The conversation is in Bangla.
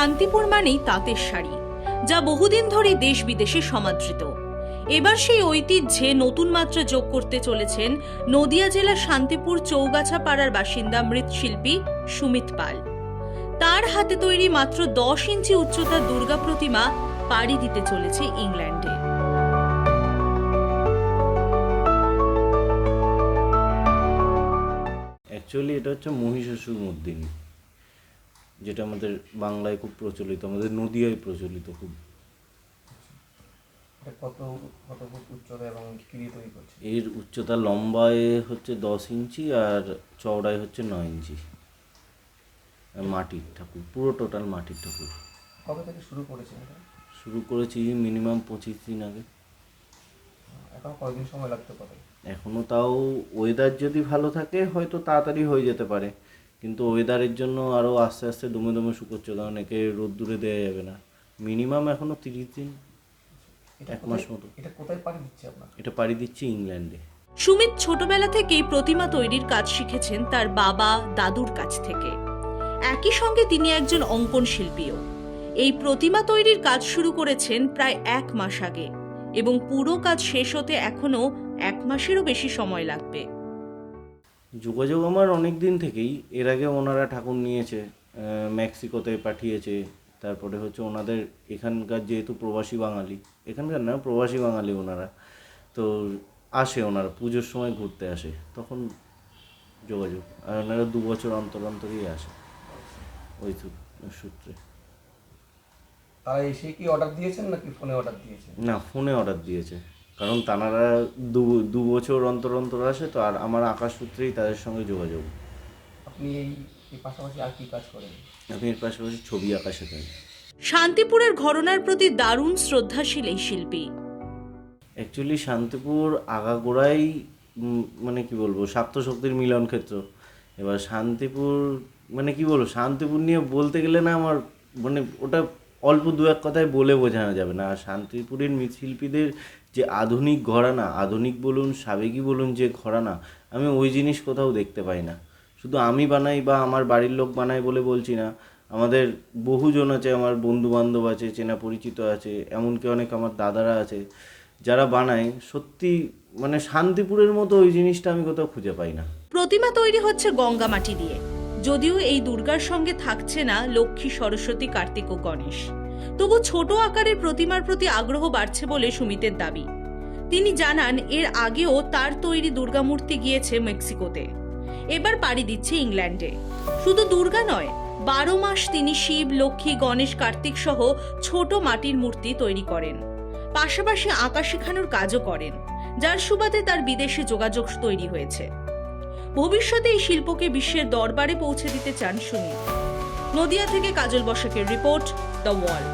শান্তিপুর মানেই তাঁতের শাড়ি, যা বহুদিন ধরেই দেশ বিদেশে সমাদৃত। এবার সেই ঐতিহ্যে নতুন মাত্রা যোগ করতে চলেছেন নদিয়া জেলার শান্তিপুর চৌগাছা পাড়ার বাসিন্দা মৃৎশিল্পী সুমিত পাল। তার হাতে তৈরি মাত্র দশ ইঞ্চি উচ্চতার দুর্গা প্রতিমা পাড়ি দিতে চলেছে ইংল্যান্ডে। অ্যাকচুয়ালি এটা হচ্ছে মহিষাসুর মর্দিনী। যেটা আমাদের বাংলায় খুব প্রচলিত আমাদের নদিয়ায় প্রচলিত খুব। এর উচ্চতা লম্বায় হচ্ছে দশ ইঞ্চি আর চওড়ায় হচ্ছে নয় ইঞ্চি। আর মাটির ঠাকুর পুরো টোটাল মাটির ঠাকুর। কবে থেকে শুরু করেছেন শুরু করেছি মিনিমাম পঁচিশ দিন আগে। এখন কয়দিন সময় লাগতে পারে? এখনও তাও ওয়েদার যদি ভালো থাকে হয়তো তাড়াতাড়ি হয়ে যেতে পারে। কিন্তু ওয়েদারের জন্য আরও আস্তে আস্তে দমে দমে শুকোচ্ছে কারণ একে রোদ্দুরে দেওয়া যাবে না। মিনিমাম এখনও তিরিশ দিন এটা এক মাস মতো। এটা কোথায় পাড়ি দিচ্ছে আপনার? এটা পাড়ি দিচ্ছি ইংল্যান্ডে সুমিত ছোটবেলা থেকেই প্রতিমা তৈরির কাজ শিখেছেন তার বাবা দাদুর কাছ থেকে। একই সঙ্গে তিনি একজন অঙ্কন শিল্পীও। এই প্রতিমা তৈরির কাজ শুরু করেছেন প্রায় এক মাস আগে এবং পুরো কাজ শেষ হতে এখনও এক মাসেরও বেশি সময় লাগবে। যোগাযোগ আমার অনেক দিন থেকেই। এর আগে ওনারা ঠাকুর নিয়েছে মেক্সিকোতে পাঠিয়েছে তারপরে হচ্ছে ওনাদের এখানকার যেহেতু প্রবাসী বাঙালি এখানকার না প্রবাসী বাঙালি ওনারা তো আসে ওনারা পুজোর সময় ঘুরতে আসে তখন যোগাযোগ। আর ওনারা দু বছর অন্তর অন্তরই আসে ওই সূত্রে। তারা এসে কি অর্ডার দিয়েছেন নাকি ফোনে অর্ডার দিয়েছেন? না ফোনে অর্ডার দিয়েছে। কারণ তানারা দু দু বছর অন্তর অন্তর আসে তো আর আমার আকাশ সূত্রেই তাদের সঙ্গে যোগাযোগ। আপনি এই পাশাপাশি আর কি কাজ করেন? আমি এর পাশাপাশি ছবি আঁকা শেখাই শান্তিপুরের ঘরনার প্রতি দারুণ শ্রদ্ধাশীল এই শিল্পী। অ্যাকচুয়ালি শান্তিপুর আগাগোড়াই উম, মানে কি বলব স্বার্থ শক্তির মিলন ক্ষেত্র। এবার শান্তিপুর মানে কি বলব শান্তিপুর নিয়ে বলতে গেলে না আমার মানে ওটা অল্প দু এক কথায় বলে বোঝানো যাবে না। আর শান্তিপুরের মৃৎশিল্পীদের যে আধুনিক ঘরানা, আধুনিক বলুন, সাবেকি বলুন যে ঘরানা, আমি ওই জিনিস কোথাও দেখতে পাই না। শুধু আমি বানাই বা আমার বাড়ির লোক বানাই বলে বলছি না। আমাদের বহুজন আছে, আমার বন্ধু বান্ধব আছে, চেনা পরিচিত আছে, এমনকি অনেক আমার দাদারা আছে, যারা বানায়। সত্যি মানে শান্তিপুরের মতো ওই জিনিসটা আমি কোথাও খুঁজে পাই না। প্রতিমা তৈরি হচ্ছে গঙ্গা মাটি দিয়ে। যদিও এই দুর্গার সঙ্গে থাকছে না লক্ষ্মী, সরস্বতী, কার্তিক ও গণেশ। তবু ছোট আকারের প্রতিমার প্রতি আগ্রহ বাড়ছে বলে সুমিতের দাবি। তিনি জানান, এর আগেও তার তৈরি দুর্গা মূর্তি গিয়েছে মেক্সিকোতে। এবার পাড়ি দিচ্ছে ইংল্যান্ডে। শুধু দুর্গা নয়, বারো মাস তিনি শিব, লক্ষ্মী, গণেশ, কার্তিক সহ ছোট মাটির মূর্তি তৈরি করেন। পাশাপাশি আঁকা শেখানোর কাজও করেন, যার সুবাদে তার বিদেশে যোগাযোগ তৈরি হয়েছে। ভবিষ্যতে এই শিল্পকে বিশ্বের দরবারে পৌঁছে দিতে চান সুনীল। নদিয়া থেকে কাজল বসাকের রিপোর্ট, দ্য ওয়াল